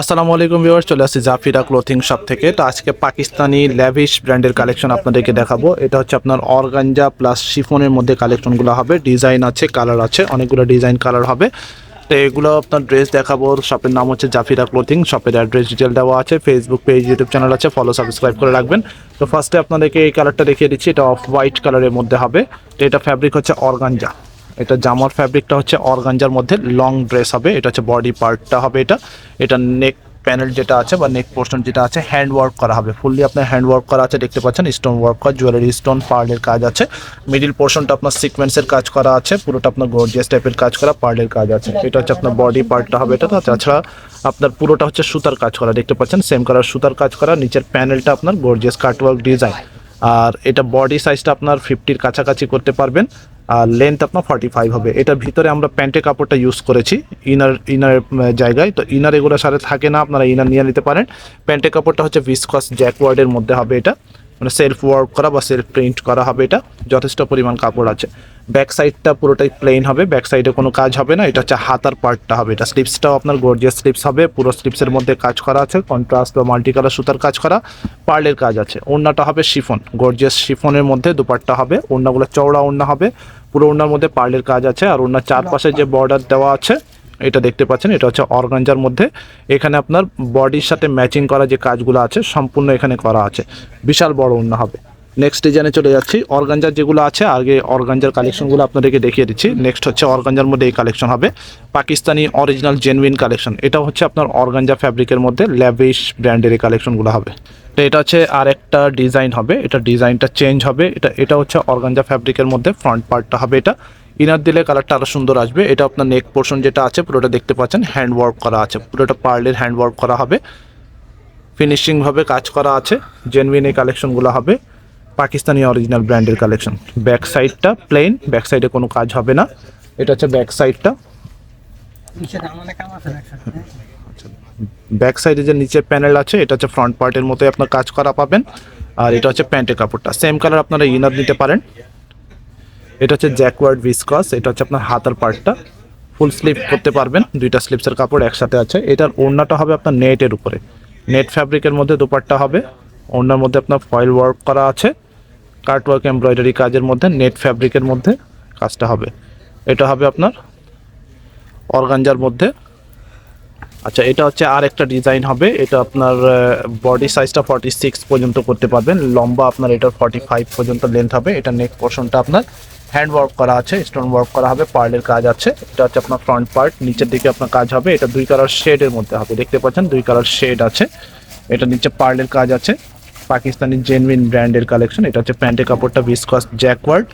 আসসালামু আলাইকুম ভিউয়ার চলে আসছি জাফিরা ক্লোথিং শপ থেকে। তো আজকে পাকিস্তানি ল্যাভিশ ব্র্যান্ডের কালেকশন আপনাদেরকে দেখাবো। এটা হচ্ছে আপনার অর্গানজা প্লাস শিফনের মধ্যে কালেকশনগুলো হবে। ডিজাইন আছে, কালার আছে, অনেকগুলো ডিজাইন কালার হবে। তো এগুলো আপনার ড্রেস দেখাবো। শপের নাম হচ্ছে জাফিরা ক্লোথিং। শপের অ্যাড্রেস ডিটেল দেওয়া আছে। ফেসবুক পেজ ইউটিউব চ্যানেল আছে। ফলো সাবস্ক্রাইব করে রাখবেন। তো ফার্স্টে আপনাদেরকে এই কালারটা দেখিয়ে দিচ্ছি। এটা অফ হোয়াইট কালারের মধ্যে হবে। তো এটা ফ্যাব্রিক হচ্ছে অর্গানজা। এটা জামার ফ্যাব্রিকটা হচ্ছে অর্গানজার মধ্যে লং ড্রেস হবে, এটা হচ্ছে বডি পার্টটা হবে এটা। এটা নেক প্যানেল যেটা আছে বা নেক পোর্শন যেটা আছে হ্যান্ড ওয়ার্ক করা হবে। ফুললি আপনার হ্যান্ড ওয়ার্ক করা আছে, দেখতে পাচ্ছেন স্টোন ওয়ার্ক করা জুয়েলারি স্টোন পার্লের কাজ আছে। মিডিল পোর্শনটা আপনার সিকোয়েন্সের কাজ করা আছে, পুরোটা আপনার গর্জিয়াস টাইপের কাজ করা পার্লের কাজ আছে। এটা হচ্ছে আপনার বডি পার্টটা হবে এটা। তাছাড়া আপনার পুরোটা হচ্ছে সুতার কাজ করা, দেখতে পাচ্ছেন সেম কালার সুতার কাজ করা, নিচের প্যানেলটা আপনার গর্জিয়াস কাটওয়ার্ক ডিজাইন আর এটা বডি সাইজটা আপনার ফিফটির কাছাকাছি করতে পারবেন, আর লেন্থ আপনার ফর্টি ফাইভ হবে। এটার ভিতরে আমরা প্যান্টের কাপড়টা ইউজ করেছি ইনার ইনার জায়গায়। তো ইনার এগুলো সাথে থাকে না, আপনারা ইনার নিয়ে নিতে পারেন। প্যান্টের কাপড়টা হচ্ছে ভিসকস জ্যাকওয়ার্ডের মধ্যে হবে এটা। মানে সেলফ ওয়ার্ক করা বা সেলফ প্রিন্ট করা হবে এটা, যথেষ্ট পরিমাণ কাপড় আছে। ব্যাক সাইডটা পুরোটাই প্লেন হবে ব্যাক সাইডে কোনো কাজ হবে না, এটা হচ্ছে হাতার পার্টটা হবে। এটা স্লিপসটাও আপনার গর্জিয়াস স্লিপস হবে, পুরো স্লিপসের মধ্যে কাজ করা আছে কন্ট্রাস্ট বা মাল্টি কালার সুতার কাজ করা পার্লের কাজ আছে। ওড়নাটা হবে শিফন গর্জিয়াস শিফনের মধ্যে দুপাট্টা হবে, ওড়নাগুলো চওড়া ওড়না হবে, পুরো ওড়নার মধ্যে পার্লের কাজ আছে। আর ওড়নার চারপাশে যে বর্ডার দেওয়া আছে এটা দেখতে পাচ্ছেন, এটা হচ্ছে অর্গানজার মধ্যে। এখানে আপনার বডির সাথে ম্যাচিং করা যে কাজগুলো আছে, সম্পূর্ণ এখানে করা আছে। বিশাল বড় ওড়না হবে। নেক্সট ডিজাইনে চলে যাচ্ছি। অর্গানজার যেগুলো আছে, আগে অর্গানজার কালেকশনগুলো আপনাদেরকে দেখিয়ে দিচ্ছি। নেক্সট হচ্ছে অর্গানজার মধ্যে এই কালেকশন হবে। পাকিস্তানি অরিজিনাল জেনুইন কালেকশন এটা হচ্ছে আপনার অর্গানজা ফ্যাব্রিকের মধ্যে ল্যাভিশ ব্র্যান্ডের এই কালেকশনগুলো হবে। তো এটা হচ্ছে আর একটা ডিজাইন হবে। এটা ডিজাইনটা চেঞ্জ হবে। এটা এটা হচ্ছে অর্গানজা ফ্যাব্রিকের মধ্যে ফ্রন্ট পার্টটা হবে এটা। ইনার দিলে কালারটা আরও সুন্দর আসবে। এটা আপনার নেক পোর্শন যেটা আছে, পুরোটা দেখতে পাচ্ছেন হ্যান্ড ওয়ার্ক করা আছে। পুরোটা পার্লের হ্যান্ড ওয়ার্ক করা হবে। ফিনিশিংভাবে কাজ করা আছে জেনুইন এই কালেকশনগুলো হবে। পাকিস্তানি অরিজিনাল ব্র্যান্ডের কালেকশন ব্যাক সাইডটা প্লেন ব্যাক সাইডে কোনো কাজ হবে না। এটা হচ্ছে ব্যাক সাইডটা ব্যাক সাইডে যে নিচের প্যানেল আছে, এটা হচ্ছে ফ্রন্ট পার্টের মতোই আপনার কাজ করা পাবেন। আর এটা হচ্ছে প্যান্টের কাপড়টা। সেম কালার আপনারা ইনার নিতে পারেন। এটা হচ্ছে জ্যাকওয়ার্ড ভিসকস এটা হচ্ছে আপনার হাতার পার্টটা ফুল স্লিপ করতে পারবেন, দুইটা স্লিপসের কাপড় একসাথে আছে। এটার ওড়নাটা হবে আপনার নেটের উপরে। নেট ফ্যাব্রিকের মধ্যে দুপারটা হবে। ওড়নার মধ্যে আপনার ফয়েল ওয়ার্ক করা আছে। কার্ট ওয়ার্ক এমব্রয়ডারি কাজের মধ্যে নেট ফ্যাব্রিকের মধ্যে কাজটা হবে। এটা হবে আপনার অর্গানজার মধ্যে। আচ্ছা এটা হচ্ছে আর একটা ডিজাইন হবে। এটা আপনার বডি সাইজটা ফর্টি সিক্স পর্যন্ত করতে পারবেন। লম্বা আপনার এটা ফর্টি ফাইভ পর্যন্ত লেন্থ হবে। এটা নেক পোর্শনটা আপনার হ্যান্ড ওয়ার্ক করা আছে স্টোন ওয়ার্ক করা হবে পার্লের কাজ আছে। এটা হচ্ছে আপনার ফ্রন্ট পার্ট নিচের দিকে আপনার কাজ হবে। এটা দুই কালার শেডের মধ্যে হবে, দেখতে পাচ্ছেন? দুই কালার শেড আছে। এটা নিচে পার্লের কাজ আছে। পাকিস্তানি জেনুইন ব্র্যান্ডের কালেকশন এটা হচ্ছে প্যান্টের কাপড়টা বিসকস জ্যাকওয়ার্ড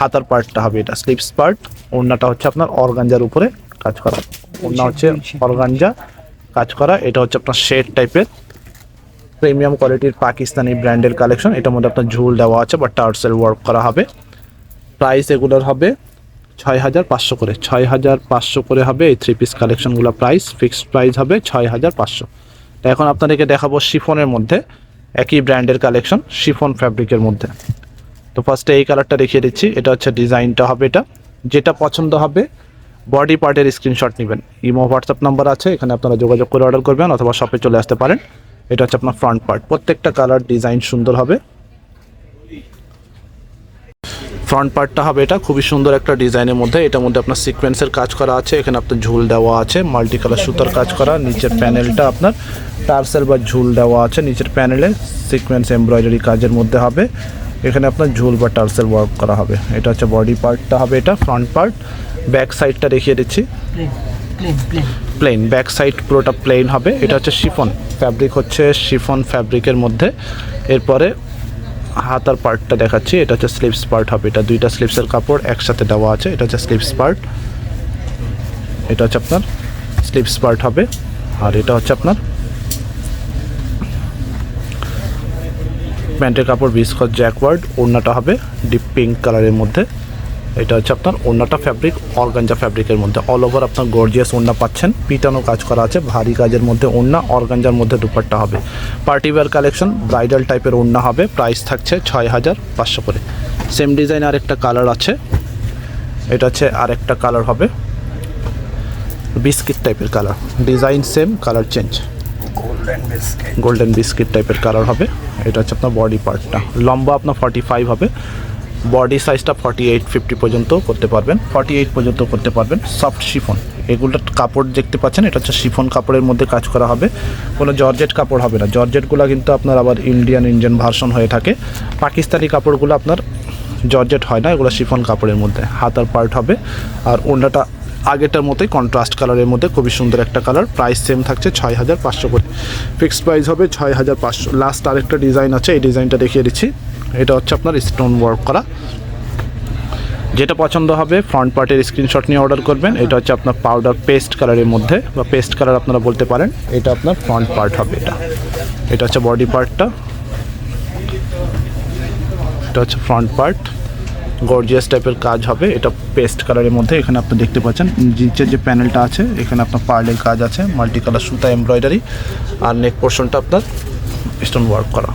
হাতার পার্টটা হবে এটা স্লিপস পার্ট ওড়নাটা হচ্ছে আপনার অর্গানজার উপরে কাজ করা। ওড়না হচ্ছে অর্গানজা কাজ করা, এটা হচ্ছে আপনার শেড টাইপের প্রিমিয়াম কোয়ালিটির পাকিস্তানি ব্র্যান্ডের কালেকশন এটার মধ্যে আপনার ঝুল দেওয়া আছে, বা টার্সেল ওয়ার্ক করা হবে। প্রাইস এগুলোর হবে ছয় হাজার পাঁচশো করে। ছয় হাজার পাঁচশো করে হবে এই থ্রি পিস কালেকশনগুলো প্রাইস ফিক্সড প্রাইস হবে ছয় হাজার পাঁচশো এখন আপনাদেরকে দেখাবো শিফনের মধ্যে, একই ব্র্যান্ডের কালেকশন শিফন ফ্যাব্রিকের মধ্যে। তো ফার্স্টে এই কালারটা দেখিয়ে দিচ্ছি, এটা হচ্ছে ডিজাইনটা হবে এটা। যেটা পছন্দ হবে বডি পার্টের স্ক্রিনশট নেবেন। ইমো হোয়াটসঅ্যাপ নাম্বার আছে, এখানে আপনারা যোগাযোগ করে অর্ডার করবেন অথবা শপে চলে আসতে পারেন। এটা হচ্ছে আপনার ফ্রন্ট পার্ট প্রত্যেকটা কালার ডিজাইন সুন্দর হবে। ফ্রন্ট পার্টটা হবে এটা, খুবই সুন্দর একটা ডিজাইনের মধ্যে। এটার মধ্যে আপনার সিকোয়েন্সের কাজ করা আছে, এখানে আপনার ঝুল দেওয়া আছে মাল্টি কালার সুতার কাজ করা, নিচের প্যানেলটা আপনার টার্সেল বা ঝুল দেওয়া আছে, নিচের প্যানেলে সিকোয়েন্স এমব্রয়ডারি কাজের মধ্যে হবে। এখানে আপনার ঝুল বা টার্সেল ওয়ার্ক করা হবে। এটা হচ্ছে বডি পার্টটা হবে এটা ফ্রন্ট পার্ট ব্যাক সাইডটা দেখিয়ে দিচ্ছি। প্লেন ব্যাক সাইড পুরোটা প্লেন হবে। এটা হচ্ছে শিফন ফ্যাব্রিক হচ্ছে শিফন ফ্যাব্রিকের মধ্যে। এরপরে হাতার পার্টটা দেখাচ্ছি। এটা হচ্ছে স্লিপস পার্ট হবে। এটা দুইটা স্লিপসের কাপড় একসাথে দেওয়া আছে। এটা হচ্ছে স্লিপস পার্ট এটা হচ্ছে আপনার স্লিপস পার্ট হবে। আর এটা হচ্ছে আপনার প্যান্টের কাপড়, বিস্কট, জ্যাকওয়ার্ড। ওড়নাটা হবে ডিপ পিঙ্ক কালারের মধ্যে। এটা হচ্ছে আপনার ওড়নাটা ফ্যাব্রিক অর্গানজা ফ্যাব্রিকের মধ্যে। অল ওভার আপনার গর্জিয়াস ওড়না পাচ্ছেন। পিটানো কাজ করা আছে, ভারী কাজের মধ্যে ওড়না অর্গানজার মধ্যে দুপাট্টা হবে। পার্টি ওয়্যার কালেকশন ব্রাইডাল টাইপের ওড়না হবে। প্রাইস থাকছে ছয় হাজার পাঁচশো করে। সেম ডিজাইন আর একটা কালার আছে। এটা হচ্ছে আরেকটা কালার হবে। বিস্কিট টাইপের colour design same colour change golden biscuit টাইপের কালার হবে। এটা হচ্ছে আপনার বডি পার্টটা লম্বা আপনার ফর্টি ফাইভ হবে। বডি সাইজটা ফর্টি এইট ফিফটি পর্যন্ত করতে পারবেন। ফর্টি এইট পর্যন্ত করতে পারবেন। সফট শিফন এগুলোর কাপড় দেখতে পাচ্ছেন, এটা হচ্ছে শিফন কাপড়ের মধ্যে কাজ করা হবে। কোনো জর্জেট কাপড় হবে না। জর্জেটগুলো কিন্তু আপনার আবার ইন্ডিয়ান ইন্ডিয়ান ভার্সন হয়ে থাকে। পাকিস্তানি কাপড়গুলো আপনার জর্জেট হয় না, এগুলো শিফন কাপড়ের মধ্যে। হাতার পার্ট হবে। আর ওন্ডাটা আগেরটার মতোই কন্ট্রাস্ট কালারের মধ্যে খুবই সুন্দর একটা কালার প্রাইস সেম থাকছে ছয় হাজার পাঁচশো করে। ফিক্সড প্রাইস হবে ছয় হাজার পাঁচশো। লাস্ট আরেকটা ডিজাইন আছে, এই ডিজাইনটা দেখিয়ে দিচ্ছি। এটা হচ্ছে আপনার স্টোন ওয়ার্ক করা। যেটা পছন্দ হবে ফ্রন্ট পার্টের স্ক্রিনশট নিয়ে অর্ডার করবেন। এটা হচ্ছে আপনার পাউডার পেস্ট কালারের মধ্যে, বা পেস্ট কালার আপনারা বলতে পারেন, এটা আপনার ফ্রন্ট পার্ট হবে এটা। এটা হচ্ছে বডি পার্টটা এটা হচ্ছে ফ্রন্ট পার্ট গর্জিয়াস টাইপের কাজ হবে। এটা পেস্ট কালারের মধ্যে। এখানে আপনি দেখতে পাচ্ছেন, নিচের যে প্যানেলটা আছে, এখানে আপনার পার্লের কাজ আছে মাল্টি কালার সুতা এমব্রয়ডারি আর নেক পোর্শনটা আপনার স্টোন ওয়ার্ক করা।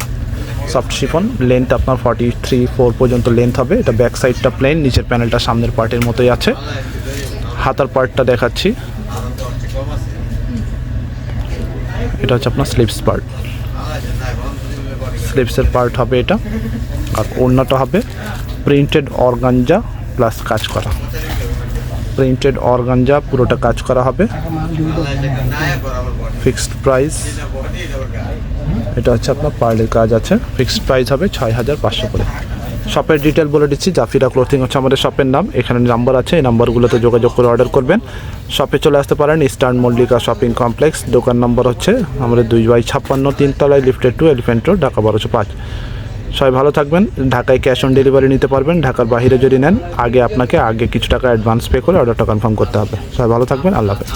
সফট শিফন লেন্থ আপনার ফর্টি থ্রি ফোর পর্যন্ত লেন্থ হবে। এটা ব্যাক সাইডটা প্লেন নিচের প্যানেলটা সামনের পার্টের মতোই আছে। হাতার পার্টটা দেখাচ্ছি। এটা হচ্ছে আপনার স্লিপস পার্ট স্লিপসের পার্ট হবে এটা। আর ওড়নাটা হবে। প্রিন্টেড অর্গানজা প্লাস কাজ করা। প্রিন্টেড অর্গানজা পুরোটা কাজ করা হবে। ফিক্সড প্রাইস এটা হচ্ছে আপনার পার্লের কাজ আছে। ফিক্সড প্রাইস হবে ছয় হাজার পাঁচশো করে। শপের ডিটেল বলে দিচ্ছি, জাফিরা ক্লোথিং হচ্ছে আমাদের শপের নাম। এখানে নাম্বার আছে, এই নাম্বারগুলোতে যোগাযোগ করে অর্ডার করবেন। শপে চলে আসতে পারেন ইস্টার্ন মল্লিকা শপিং কমপ্লেক্স দোকান নম্বর হচ্ছে আমাদের দুই বাই ছাপ্পান্ন, তিনতলায় lifted to elephant road Dhaka বারোশো পাঁচ। সবাই ভালো থাকবেন। ঢাকায় ক্যাশ অন ডেলিভারি নিতে পারবেন। ঢাকার বাইরে যদি নেন, আগে আপনাকে আগে কিছু টাকা অ্যাডভান্স পে করে অর্ডারটা কনফার্ম করতে হবে। সবাই ভালো থাকবেন। আল্লাহ হাফেজ।